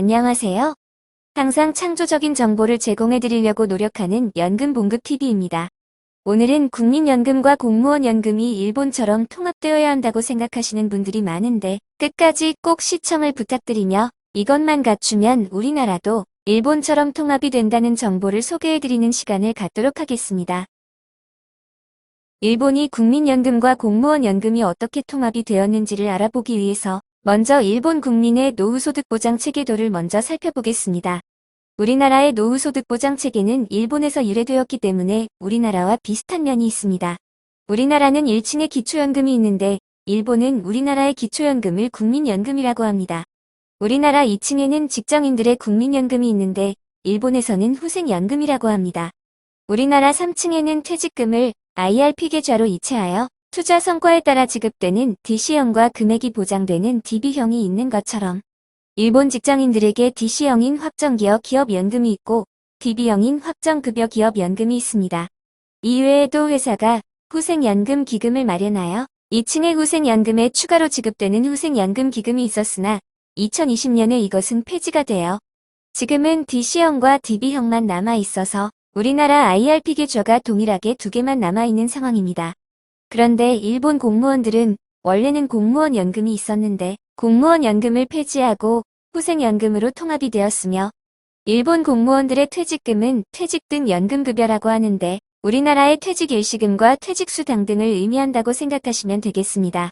안녕하세요. 항상 창조적인 정보를 제공해 드리려고 노력하는 연금봉급TV입니다. 오늘은 국민연금과 공무원연금이 일본처럼 통합되어야 한다고 생각하시는 분들이 많은데 끝까지 꼭 시청을 부탁드리며 이것만 갖추면 우리나라도 일본처럼 통합이 된다는 정보를 소개해 드리는 시간을 갖도록 하겠습니다. 일본이 국민연금과 공무원연금이 어떻게 통합이 되었는지를 알아보기 위해서 먼저 일본 국민의 노후소득보장 체계도를 먼저 살펴보겠습니다. 우리나라의 노후소득보장 체계는 일본에서 유래되었기 때문에 우리나라와 비슷한 면이 있습니다. 우리나라는 1층에 기초연금이 있는데 일본은 우리나라의 기초연금을 국민연금이라고 합니다. 우리나라 2층에는 직장인들의 국민연금이 있는데 일본에서는 후생연금이라고 합니다. 우리나라 3층에는 퇴직금을 IRP 계좌로 이체하여 투자 성과에 따라 지급되는 DC형과 금액이 보장되는 DB형이 있는 것처럼 일본 직장인들에게 DC형인 확정기업 기업연금이 있고 DB형인 확정급여 기업연금이 있습니다. 이외에도 회사가 후생연금 기금을 마련하여 2층의 후생연금에 추가로 지급되는 후생연금 기금이 있었으나 2020년에 이것은 폐지가 되어 지금은 DC형과 DB형만 남아 있어서 우리나라 IRP 계좌가 동일하게 두 개만 남아 있는 상황입니다. 그런데 일본 공무원들은 원래는 공무원 연금이 있었는데 공무원 연금을 폐지하고 후생연금으로 통합이 되었으며 일본 공무원들의 퇴직금은 퇴직 등 연금급여라고 하는데 우리나라의 퇴직일시금과 퇴직수당 등을 의미한다고 생각하시면 되겠습니다.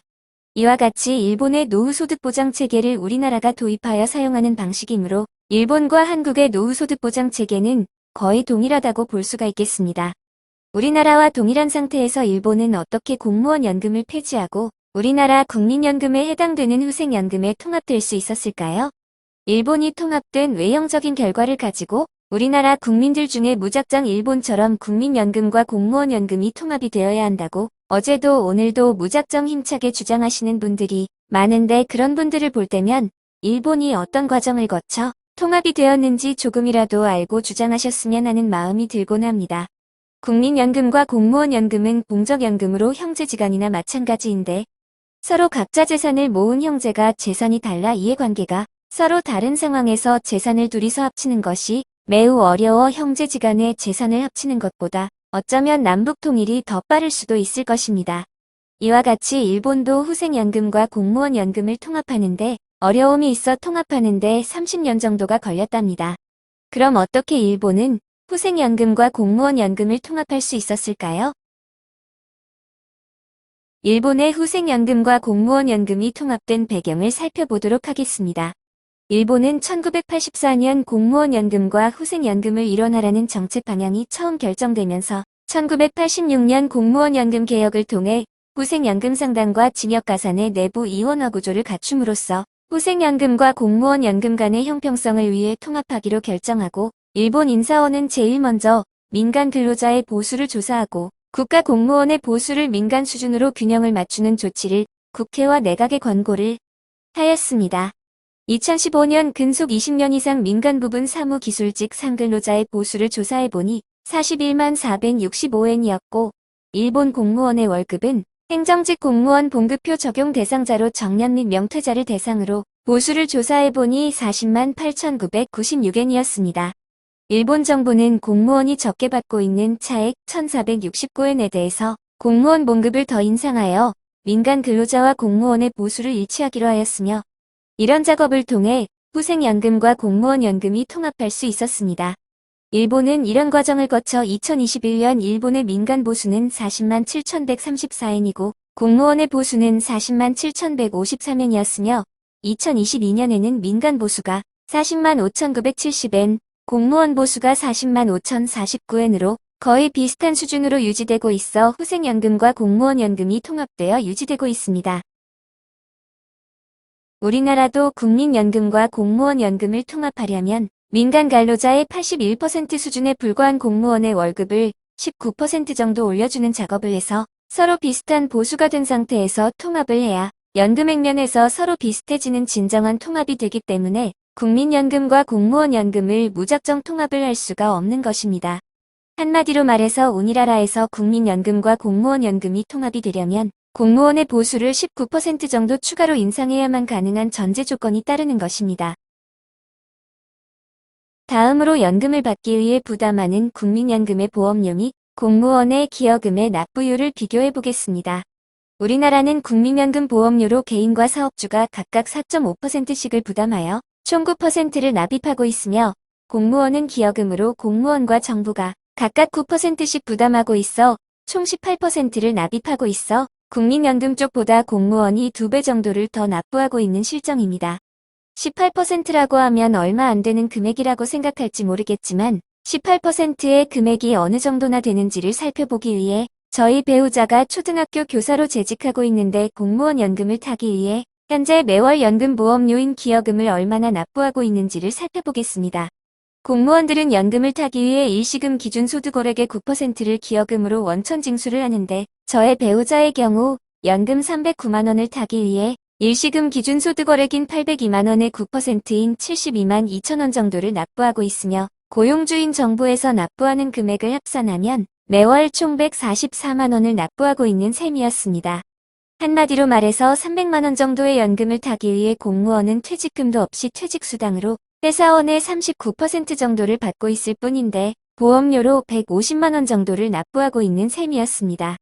이와 같이 일본의 노후소득보장 체계를 우리나라가 도입하여 사용하는 방식이므로 일본과 한국의 노후소득보장 체계는 거의 동일하다고 볼 수가 있겠습니다. 우리나라와 동일한 상태에서 일본은 어떻게 공무원 연금을 폐지하고 우리나라 국민연금에 해당되는 후생연금에 통합될 수 있었을까요? 일본이 통합된 외형적인 결과를 가지고 우리나라 국민들 중에 무작정 일본처럼 국민연금과 공무원연금이 통합이 되어야 한다고 어제도 오늘도 무작정 힘차게 주장하시는 분들이 많은데 그런 분들을 볼 때면 일본이 어떤 과정을 거쳐 통합이 되었는지 조금이라도 알고 주장하셨으면 하는 마음이 들곤 합니다. 국민연금과 공무원연금은 공적연금으로 형제지간이나 마찬가지인데 서로 각자 재산을 모은 형제가 재산이 달라 이해관계가 서로 다른 상황에서 재산을 둘이서 합치는 것이 매우 어려워 형제지간의 재산을 합치는 것보다 어쩌면 남북 통일이 더 빠를 수도 있을 것입니다. 이와 같이 일본도 후생연금과 공무원연금을 통합하는데 어려움이 있어 통합하는데 30년 정도가 걸렸답니다. 그럼 어떻게 일본은 후생연금과 공무원연금을 통합할 수 있었을까요? 일본의 후생연금과 공무원연금이 통합된 배경을 살펴보도록 하겠습니다. 일본은 1984년 공무원연금과 후생연금을 일원하라는 정책 방향이 처음 결정되면서 1986년 공무원연금 개혁을 통해 후생연금 상당과 징역가산의 내부 이원화 구조를 갖춤으로써 후생연금과 공무원연금 간의 형평성을 위해 통합하기로 결정하고 일본 인사원은 제일 먼저 민간 근로자의 보수를 조사하고 국가 공무원의 보수를 민간 수준으로 균형을 맞추는 조치를 국회와 내각에 권고를 하였습니다. 2015년 근속 20년 이상 민간 부분 사무 기술직 상근로자의 보수를 조사해보니 41만 465엔이었고 일본 공무원의 월급은 행정직 공무원 봉급표 적용 대상자로 정년 및 명퇴자를 대상으로 보수를 조사해보니 40만 8,996엔이었습니다. 일본 정부는 공무원이 적게 받고 있는 차액 1,469엔에 대해서 공무원 봉급을 더 인상하여 민간 근로자와 공무원의 보수를 일치하기로 하였으며 이런 작업을 통해 후생연금과 공무원 연금이 통합할 수 있었습니다. 일본은 이런 과정을 거쳐 2021년 일본의 민간 보수는 40만 7,134엔이고 공무원의 보수는 40만 7,153엔이었으며 2022년에는 민간 보수가 40만 5,970엔, 공무원 보수가 40만 5,049엔으로 거의 비슷한 수준으로 유지되고 있어 후생연금과 공무원연금이 통합되어 유지되고 있습니다. 우리나라도 국민연금과 공무원연금을 통합하려면 민간 근로자의 81% 수준에 불과한 공무원의 월급을 19% 정도 올려주는 작업을 해서 서로 비슷한 보수가 된 상태에서 통합을 해야 연금 액 면에서 서로 비슷해지는 진정한 통합이 되기 때문에 국민연금과 공무원연금을 무작정 통합을 할 수가 없는 것입니다. 한마디로 말해서 우리나라에서 국민연금과 공무원연금이 통합이 되려면 공무원의 보수를 19% 정도 추가로 인상해야만 가능한 전제 조건이 따르는 것입니다. 다음으로 연금을 받기 위해 부담하는 국민연금의 보험료 및 공무원의 기여금의 납부율을 비교해 보겠습니다. 우리나라는 국민연금 보험료로 개인과 사업주가 각각 4.5%씩을 부담하여 총 9%를 납입하고 있으며 공무원은 기여금으로 공무원과 정부가 각각 9%씩 부담하고 있어 총 18%를 납입하고 있어 국민연금 쪽보다 공무원이 2배 정도를 더 납부하고 있는 실정입니다. 18%라고 하면 얼마 안 되는 금액이라고 생각할지 모르겠지만 18%의 금액이 어느 정도나 되는지를 살펴보기 위해 저희 배우자가 초등학교 교사로 재직하고 있는데 공무원 연금을 타기 위해 현재 매월 연금보험료인 기여금을 얼마나 납부하고 있는지를 살펴보겠습니다. 공무원들은 연금을 타기 위해 일시금 기준 소득월액의 9%를 기여금으로 원천 징수를 하는데 저의 배우자의 경우 연금 309만원을 타기 위해 일시금 기준 소득월액인 802만원의 9%인 72만 2천원 정도를 납부하고 있으며 고용주인 정부에서 납부하는 금액을 합산하면 매월 총 144만원을 납부하고 있는 셈이었습니다. 한마디로 말해서 300만원 정도의 연금을 타기 위해 공무원은 퇴직금도 없이 퇴직수당으로 회사원의 39% 정도를 받고 있을 뿐인데 보험료로 150만원 정도를 납부하고 있는 셈이었습니다.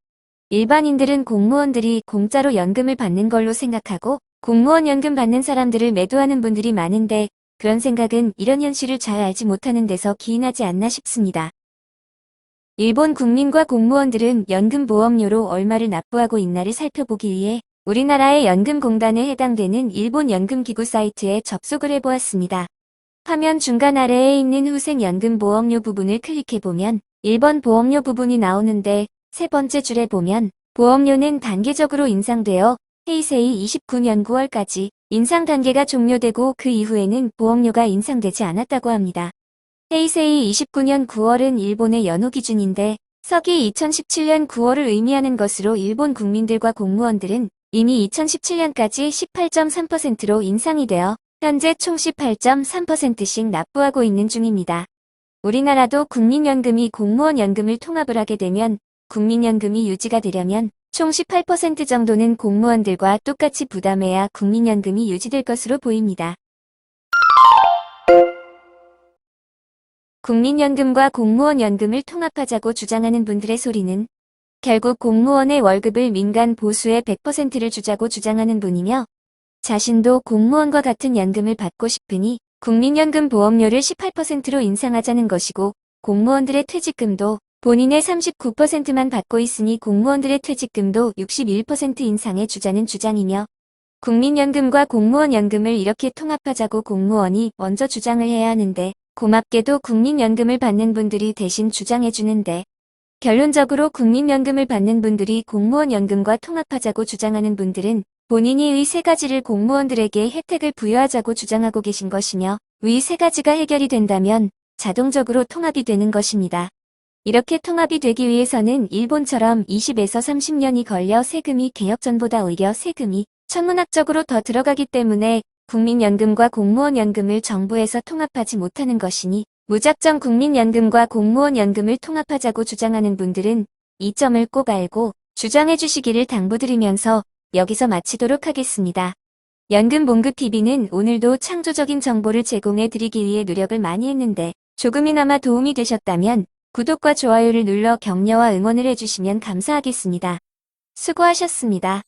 일반인들은 공무원들이 공짜로 연금을 받는 걸로 생각하고 공무원 연금 받는 사람들을 매도하는 분들이 많은데 그런 생각은 이런 현실을 잘 알지 못하는 데서 기인하지 않나 싶습니다. 일본 국민과 공무원들은 연금 보험료로 얼마를 납부하고 있나를 살펴보기 위해 우리나라의 연금공단에 해당되는 일본 연금기구 사이트에 접속을 해보았습니다. 화면 중간 아래에 있는 후생연금 보험료 부분을 클릭해보면 1번 보험료 부분이 나오는데 세 번째 줄에 보면 보험료는 단계적으로 인상되어 헤이세이 29년 9월까지 인상 단계가 종료되고 그 이후에는 보험료가 인상되지 않았다고 합니다. 헤이세이 29년 9월은 일본의 연호 기준인데 서기 2017년 9월을 의미하는 것으로 일본 국민들과 공무원들은 이미 2017년까지 18.3%로 인상이 되어 현재 총 18.3%씩 납부하고 있는 중입니다. 우리나라도 국민연금이 공무원 연금을 통합을 하게 되면 국민연금이 유지가 되려면 총 18% 정도는 공무원들과 똑같이 부담해야 국민연금이 유지될 것으로 보입니다. 국민연금과 공무원연금을 통합하자고 주장하는 분들의 소리는 결국 공무원의 월급을 민간 보수의 100%를 주자고 주장하는 분이며 자신도 공무원과 같은 연금을 받고 싶으니 국민연금 보험료를 18%로 인상하자는 것이고 공무원들의 퇴직금도 본인의 39%만 받고 있으니 공무원들의 퇴직금도 61% 인상해 주자는 주장이며 국민연금과 공무원연금을 이렇게 통합하자고 공무원이 먼저 주장을 해야 하는데 고맙게도 국민연금을 받는 분들이 대신 주장해 주는데 결론적으로 국민연금을 받는 분들이 공무원연금과 통합하자고 주장하는 분들은 본인이 의 세 가지를 공무원들에게 혜택을 부여하자고 주장하고 계신 것이며 위 세 가지가 해결이 된다면 자동적으로 통합이 되는 것입니다. 이렇게 통합이 되기 위해서는 일본처럼 20에서 30년이 걸려 세금이 개혁 전보다 오히려 세금이 천문학적으로 더 들어가기 때문에 국민연금과 공무원연금을 정부에서 통합하지 못하는 것이니 무작정 국민연금과 공무원연금을 통합하자고 주장하는 분들은 이 점을 꼭 알고 주장해 주시기를 당부드리면서 여기서 마치도록 하겠습니다. 연금봉급TV는 오늘도 창조적인 정보를 제공해 드리기 위해 노력을 많이 했는데 조금이나마 도움이 되셨다면 구독과 좋아요를 눌러 격려와 응원을 해주시면 감사하겠습니다. 수고하셨습니다.